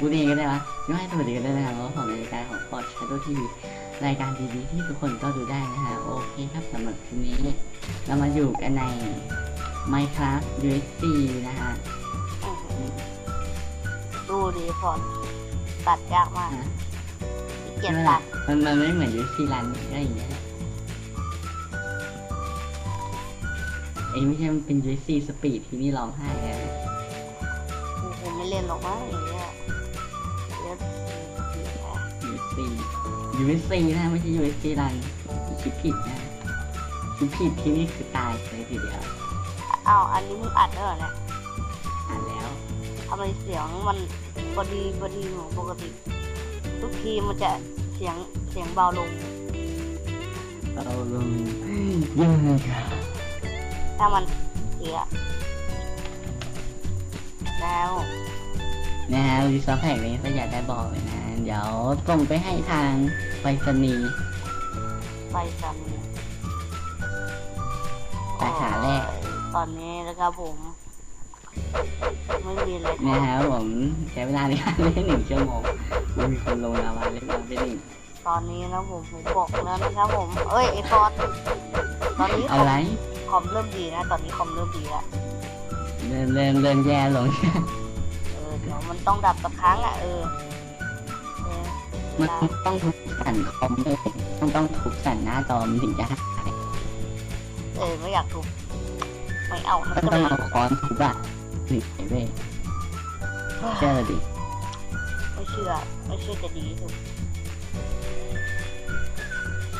พูดเองก็ได้วะไม่ให้สวัสดีกันด้วยนะครับว่าของรายการของพอดชาร์ดทีวีรายการดีๆที่ทุกคนก็ดูได้นะฮะโอเคครับสำหรับทีนี้ เรามาอยู่กันใน Minecraft USC นะฮะอื้อหือดูดีพอตัดยากมากอะขี้เกียจนั่นแหตัละดมันมันไม่เหมือน USC รันก็อย่างเงี้ยแหละเอ้ยไม่ใช่มันเป็น USC Speed ที่นี่ร้องไห้นะกูคงไม่เล่นหรอกมั้งอย่างเงี้ยเดี๋ยว USC USC นะไม่ใช่ USC รันคิดผิดนะคิดผิดที่นี่คือตายเลยทีเดียวอ้าวอันนี้มึงอัดได้เหรอเนี่ยอ่านแล้วทำไมเสียงมันพอดีพอดีเหมือนปกติ ทุกทีมันจะเสียงเสียงเบาลงเราลงเยอะเลยครับถ้ามันเสียแล้ว นะฮะรีซอสแพ็กนี้ก็อยากได้บอกเลยนะ เดี๋ยวส่งไปให้ทางไปรษณีย์ไปกันสาขาแรกตอนนี้นะครับผม ไม่มีอะไรนะฮะผมใช้เวลาในการเล่นหนึ่งชั่วโมงมีคนลงลาวาเล่นมาไปหนึ่งตอนนี้นะผมผมบอกแล้วนะครับผม เอ้ยไอฟอร์ดตอนนี้คเอาอมไรคอมเริ่มดีนะ ตอนนี้คอมเริ่มดีแล้วเริ่มเริ่มเริ่มแย่ลงเออเดี๋ยวมันต้องดับสักครั้งอะเออเออมันต้องทุบสั่นคอมเลยต้องต้องทุบสั่นหน้าจอมันถึงจะหายเออไม่อยากทุบไม่เอานะก็ก็ต้เลองยเอาค้อนทุบอะถึงจะเว้ยเชื่อดิไม่เชื่อไม่เชื่อจะดีที่สุด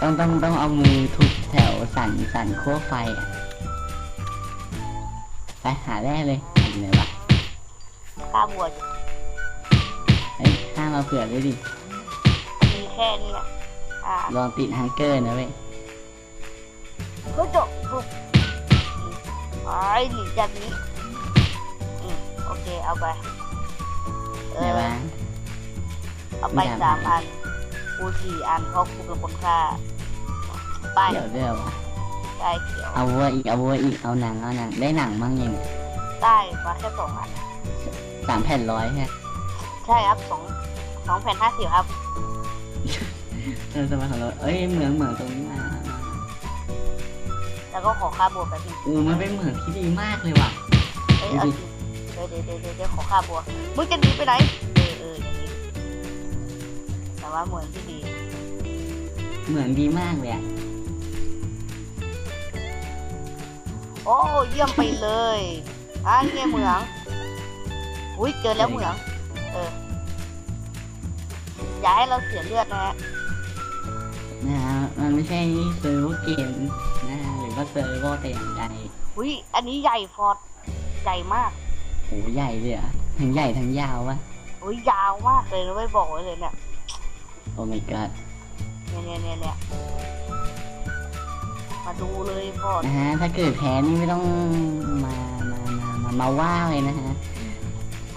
ต้องต้องต้องเอามือทุบแถวสั่นสั่นขั้วไฟอะไปหาแร่เลยอยู่ไหนวะ ข้าบัวเฮ้ยข้ามาเผื่อด้วยดิมีแค่เนี้ยอ่าลองติดฮังเกอร์นะเว้ยเฮ้ยจบทุบไอ้หนีจากนี้อืมโอเคเอาไปเอไหนอวะ เอาไปไม่ได้สามอันกูสี่อันเพราะกูเป็นคนฆ่าไปเดี๋ยวเดี๋ยววะได้เขียวเอาวัวอีก เอาวัวอีก เอาหนัง เอาหนัง ได้หนังมั่งยังได้มาแค่สองอัน สามแผ่นร้อยฮะใช่ครับสองสองแผ่นห้าสิบครับเออสมัยของเราเอ้ยเหมืองเหมืองตรงนี้มาแล้วก็ขอค่าบัวแป๊บนึงอูมันเป็นเหมืองที่ดีมากเลยว่ะเอ้ยเอาจริงเดี๋ยวเดี๋ยวเดี๋ยวเดี๋ยวเดี๋ยวขอค่าบัวมึงจะหนีไปไหนเออเอออย่างนี้แต่ว่าเหมือนที่ดี เหมืองดีมากเลยอะโอ้เยี่ยมไปเลยอะนี่ไงเหมือง อุ้ยเจอแล้วเหมืองเอออย่าให้เราเสียเลือดนะฮะนะฮะมันไม่ใช่เซิร์ฟเวอร์เกมนะฮะหรือว่าเซิร์ฟเวอร์แต่อย่างใดอุ้ยอันนี้ใหญ่ฟอร์ดใหญ่มากโหใหญ่เลยอะทั้งใหญ่ทั้งยาววะอุ้ยยาวมากเลยนะไม่บอกไว้เลยเนี่ยโอ้ my god เนี่ยเนี่ยเนี่ยเนี่ยมาดูเลยฟอร์ดนะฮะถ้าเกิดแพ้นี่ไม่ต้องมามามามามาว่าเลยนะฮะ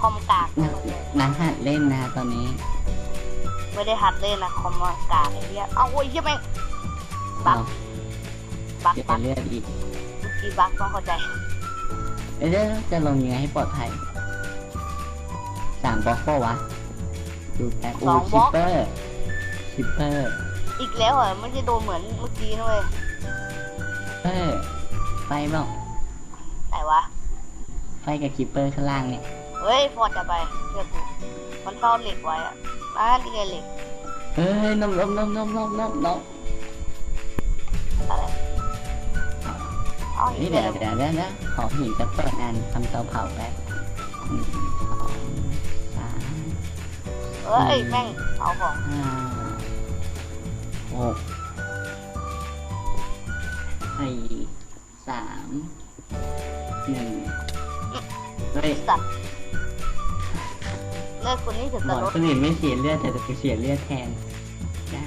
คอมกากนะนักหัดเล่นนะฮะตอนนี้ ไม่ได้หัดเล่นนะคอมกากไอ้เหี้ยเอาโอ้ยเหี้ยแม่งบักเอาบักเดี๋ยวบัจะกเลือดอีกเมื่อกี้บักต้องเข้าใจเอ้ยแล้วจะลงยังไงให้ปลอดภัยสามบล็อกเปล่าวะดูแต่อูสองบคิล็ปอกเปอร์คิปเปอร์อีกแล้วเหรอไม่ใช่โดนเหมือนเมื่อกี้นะเว้ยเออไฟเปล่าไหนวะไฟกับคิปเปอร์ข้างล่างเนี่ย เฮ้ยฟอร์ดจะไปเรียกกูมันซ่อนเหล็กไว้อะอ่านี่ไงเหล็กเฮ้ยนมนมนมนมนมนมนมอะไรเอานี่อีกเดี๋ยวแล้วเดี๋ยวเดี๋ยวเดี๋ยวขอหินสักแปดอันทำเตาเผาแป๊บหนึ่งสองสามเอ้ยแม่งเอาของห้าหกสี่สามหนึ่งเฮ้ยสัตว์ เลิกคนนี้ถึงบจะอดลดคนอื่นไม่เสียเลือดแต่จะเสียเลือดแทนเจ้า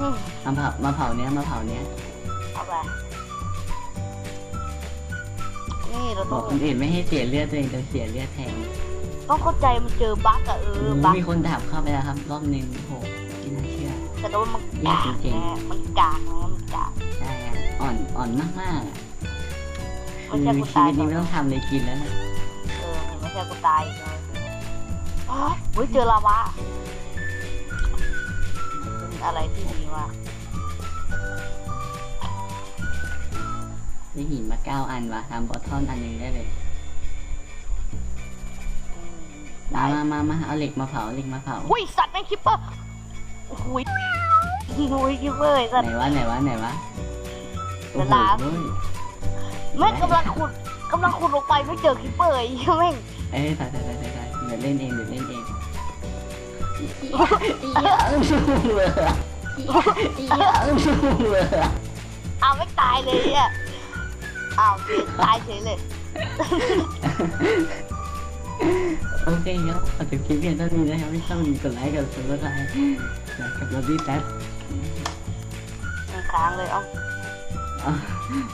อืมมาเผามาเผาเนี้ยมาเผาเนี้ยเอาไปนี่เราบต้ออกงคนอื่นไม่ให้เสียเลือดตัวเองจะเสียเลือดแทนต้องเข้าใจมันเจอบั๊กอะเออบั๊กมีคนดับเข้าไปแล้วครับ รอบหนึ่งโหไม่น่าเชื่อ แต่โดนมันแย่กากจริงๆนะมันกากนะมันกาก ใช่อะอ่อนอ่อนมากมากๆอะไม่ใช่คือกูชีตายวิตนี้ไม่ต้องทำเลยกินแล้วนะเออไม่ใช่กูตายอีกเลยอ้า เฮ้ยเจอลาวาเป็นอะไรที่ดีมากได้หินมาเก้าอันวะทำบอททอนอันหนึงได้เลยอืมมาได้มามามาเอาเหล็กมาเผาเหล็กมาเผาอุ้ยสัตว์แม่งคิปเปอร์โอ้ยโอ้ยคิปเปอร์ไอ้สัตไหนว์วะไหนวะไหนวะโอ้เวโหลาเว้ยแม่งกำลังขุดกำลังขุดลงไปไม่เจอคิปเปอร์ไอ้เหี้ยแม่งเอ้ยตายตายตายตายตาย เดี๋ยวเล่นเองเดี๋ยวเล่นเองอีหยังเบื่ออีหยังเอาไม่ตายเลยอะอ้าเฉยตายเฉยเลยโอเคครับขอจบคลิปเพียงเท่านี้นะครับไม่ชอบอย่าลืมกดไลค์กับสไครต์กับเราบี้แป๊บมันค้างเลยอ้าอะ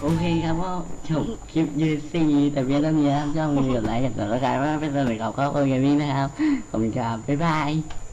โอเคครับก็จบคลิปยูซีแต่เพียงเท่านี้นะครับชอบอย่าลืมกดไลค์กดซับสไครต์ว่าเป็นสนุกกับครอบครัวเกมมิ่งนะครับ ขอบคุณครับ บ๊ายบาย